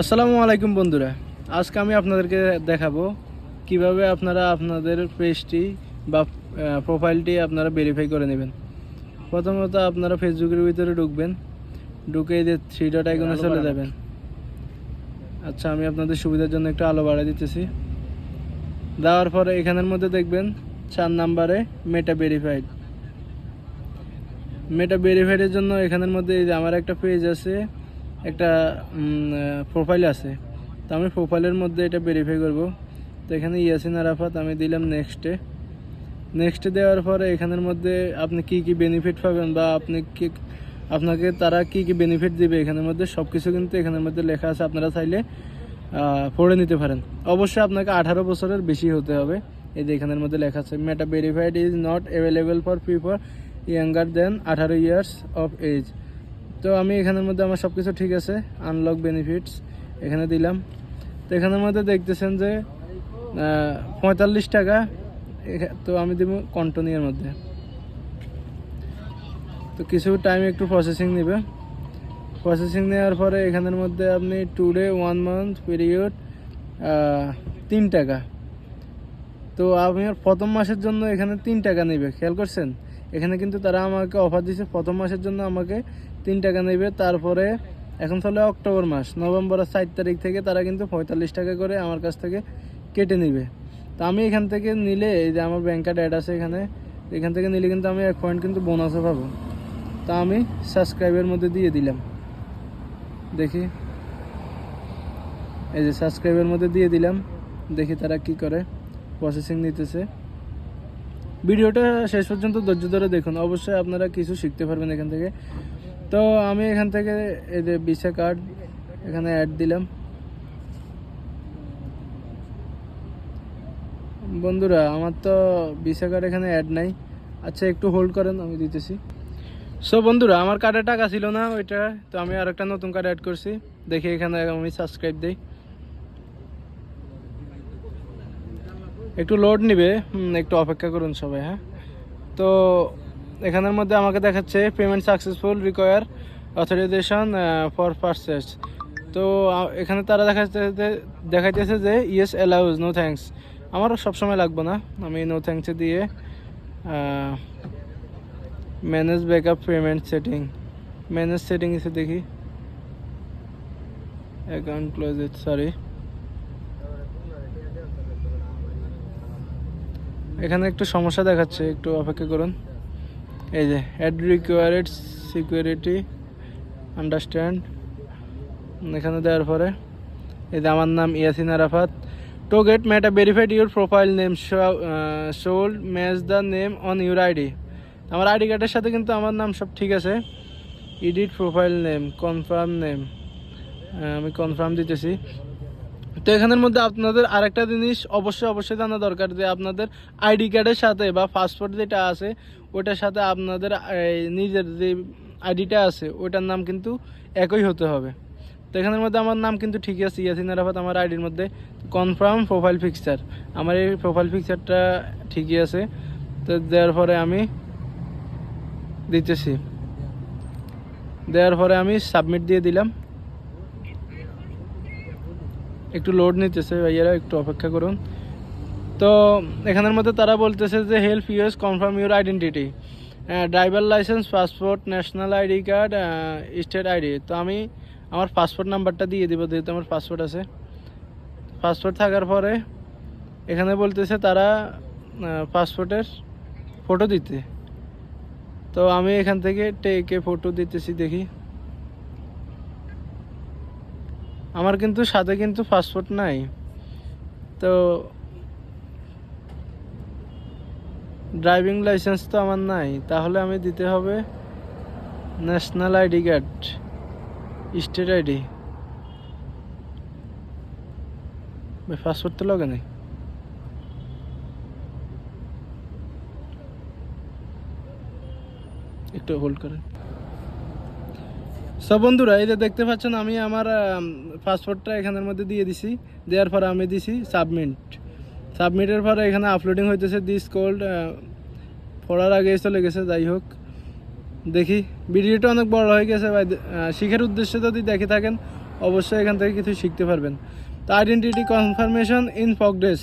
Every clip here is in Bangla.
আসসালামু আলাইকুম বন্ধুরা। আজকে আমি আপনাদেরকে দেখাবো কীভাবে আপনারা আপনাদের পেজটি বা প্রোফাইলটি আপনারা ভেরিফাই করে নেবেন। প্রথমত আপনারা ফেসবুকের ভিতরে ঢুকবেন। ঢুকে এই যে থ্রি ডট আইকনে চলে যাবেন। আচ্ছা আমি আপনাদের সুবিধার জন্য একটু আলো বাড়াই দিতেছি। দেওয়ার পরে এখানের মধ্যে দেখবেন চার নাম্বারে মেটা ভেরিফাইড মেটা ভেরিফাইডের জন্য এখানের মধ্যে এই যে আমার একটা পেজ আছে। একটা প্রোফাইল আছে। তো আমি প্রোফাইলের মধ্যে এটা ভেরিফাই করব। তো এখানে ইয়াসিন আরাফাত, আমি দিলাম নেক্সটে নেক্সটে দেওয়ার পরে এখানের মধ্যে আপনি কি কি বেনিফিট পাবেন বা আপনি কি, আপনাকে তারা কি কি বেনিফিট দিবে এখানের মধ্যে সব কিছু কিন্তু এখানের মধ্যে লেখা আছে। আপনারা চাইলে পড়ে নিতে পারেন। অবশ্যই আপনাকে আঠারো বছরের বেশি হতে হবে। এই যে এখানের মধ্যে লেখা আছে Meta verified is not available for people younger than আঠারো ইয়ার্স অফ এজ তো আমি এখানের মধ্যে আমার সব কিছু ঠিক আছে আনলক বেনিফিটস এখানে দিলাম। তো এখানের মধ্যে দেখতেছেন যে পঁয়তাল্লিশ টাকা তো আমি দেবো কন্টিনিউর মধ্যে। তো কিছু টাইম একটু প্রসেসিং নেবে। প্রসেসিং নেওয়ার পরে এখানের মধ্যে আপনি two day one month period তিন টাকা। তো আমি প্রথম মাসের জন্য এখানে তিন টাকা নেবে, খেয়াল করছেন? এখানে কিন্তু তারা আমাকে অফার দিছে, প্রথম মাসের জন্য আমাকে তিন টাকা নেবে, তারপরে এখন চলে অক্টোবর মাস, নভেম্বরের সাত তারিখ থেকে তারা কিন্তু পঁয়তাল্লিশ টাকা করে আমার কাছ থেকে কেটে নেবে। তো আমি এখান থেকে নিলে, এই যে আমার ব্যাংক কার্ড অ্যাড আছে এখানে, এখান থেকে নিলে কিন্তু আমি এক পয়েন্ট কিন্তু বোনাসও পাবো। তা আমি সাবস্ক্রাইবের মধ্যে দিয়ে দিলাম। দেখি। এই যে সাবস্ক্রাইবের মধ্যে দিয়ে দিলাম। দেখি তারা কি করে প্রসেসিং নিতেছে। ভিডিওটা শেষ পর্যন্ত ধৈর্য ধরে দেখুন। অবশ্যই আপনারা কিছু শিখতে পারবেন এখান থেকে। তো আমি এখান থেকে এই যে ভিসা কার্ড এখানে অ্যাড দিলাম। বন্ধুরা, আমার তো ভিসা কার্ড এখানে অ্যাড নাই। আচ্ছা একটু হোল্ড করেন, আমি দিতেছি। সো বন্ধুরা, আমার কার্ডে টাকা ছিল না ওইটা, তো আমি আর একটা নতুন কার্ড অ্যাড করছি। দেখি এখানে আমি সাবস্ক্রাইব দিই। একটু লোড নিবে একটু অপেক্ষা করুন সবাই হ্যাঁ। তো এখানের মধ্যে আমাকে দেখাচ্ছে payment successful require authorization for purchase তো এখানে তারা দেখাচ্ছে দেখাইতেছে যে ইয়েস অ্যালাউজ নো থ্যাঙ্কস আমার সবসময় লাগবে না, আমি নো থ্যাঙ্কসে দিয়ে manage backup payment setting manage setting এসে দেখি। অ্যাকাউন্ট ক্লোজ ইট সরি এখানে একটু সমস্যা দেখাচ্ছে, একটু অপেক্ষা করুন। এই যে অ্যাড রিকোয়ারেড সিকিউরিটি আন্ডারস্ট্যান্ড এখানে দেওয়ার পরে, এই যে আমার নাম Yasin Arafat. To get Meta verified your profile name should match the name on your ID আমার আইডি কার্ডের সাথে কিন্তু আমার নাম সব ঠিক আছে। Edit profile name confirm name আমি কনফার্ম দিতেছি। তো এখানের মধ্যে আপনাদের আরেকটা জিনিস অবশ্যই অবশ্যই জানা দরকার যে আপনাদের আইডি কার্ডের সাথে বা পাসপোর্ট যেটা আছে, ওটার সাথে আপনাদের নিজের যে আইডিটা আছে, ওটার নাম কিন্তু একই হতে হবে। তো এখানের মধ্যে আমার নাম কিন্তু ঠিকই আছে, ইয়াসিন আরাফাত, আমার আইডির মধ্যে কনফার্ম প্রোফাইল পিকচার আমার এই প্রোফাইল পিকচারটা ঠিকই আছে, তো দেওয়ার পরে আমি দিতেছি। দেওয়ার পরে আমি সাবমিট দিয়ে দিলাম। একটু লোড নিতেছে ভাইয়ারা, একটু অপেক্ষা করুন। তো এখানের মধ্যে তারা বলতেছে যে help us confirm your identity driver licence passport national ID card state ID তো আমি আমার পাসপোর্ট নাম্বারটা দিয়ে দিব, যেহেতু আমার পাসপোর্ট আছে। পাসপোর্ট থাকার পরে এখানে বলতেছে তারা পাসপোর্টের ফটো দিতে। তো আমি এখান থেকে টেকে ফটো দিতেছি দেখি। আমার কিন্তু সাথে কিন্তু পাসপোর্ট নাই। তো ড্রাইভিং লাইসেন্স তো আমার নাই। তাহলে আমি দিতে হবে national ID card state ID passport তো লাগে নেই। একটু হোল্ড করেন। সব বন্ধুরা, এই যে দেখতে পাচ্ছেন, আমি আমার পাসপোর্টটা এখানের মধ্যে দিয়ে দিছি। দেওয়ার পরে আমি দিছি সাবমিট সাবমিটের পরে এখানে আপলোডিং হইতেছে দিস কোল্ড পড়ার আগে চলে গেছে, যাই হোক। দেখি, ভিডিওটা অনেক বড় হয়ে গেছে ভাই। শিখের উদ্দেশ্যে যদি দেখে থাকেন, অবশ্যই এখান থেকে কিছু শিখতে পারবেন। তো আইডেন্টিটি কনফার্মেশন ইন প্রগ্রেস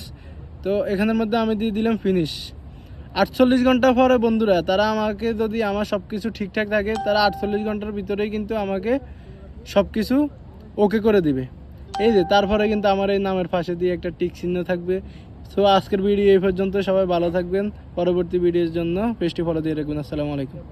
তো, এখানের মধ্যে আমি দিয়ে দিলাম ফিনিশ আটচল্লিশ ঘণ্টা পরে বন্ধুরা, তারা আমাকে যদি আমার সব কিছু ঠিকঠাক থাকে, তারা আটচল্লিশ ঘণ্টার ভিতরেই কিন্তু আমাকে সব কিছু ওকে করে দিবে। এই যে, তারপরে কিন্তু আমার এই নামের পাশে দিয়ে একটা টিক চিহ্ন থাকবে। সো আজকের ভিডিও এই পর্যন্ত সবাই ভালো থাকবেন। পরবর্তী ভিডিওর জন্য, পেজটি ফলো দিয়ে রাখবেন। আসসালামু আলাইকুম।